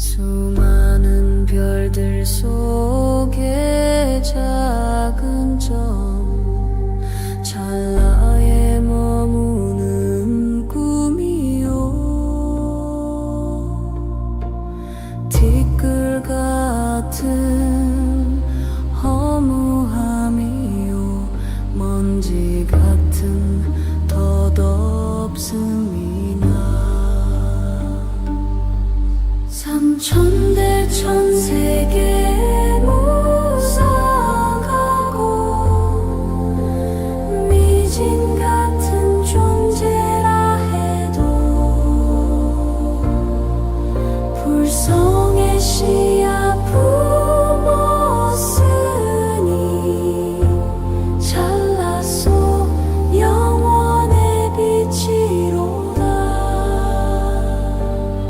수많은 별들 속에 작은 점 찰나에 머무는 꿈이요. 같은 허무함이요. 먼지 같은 천대 천세계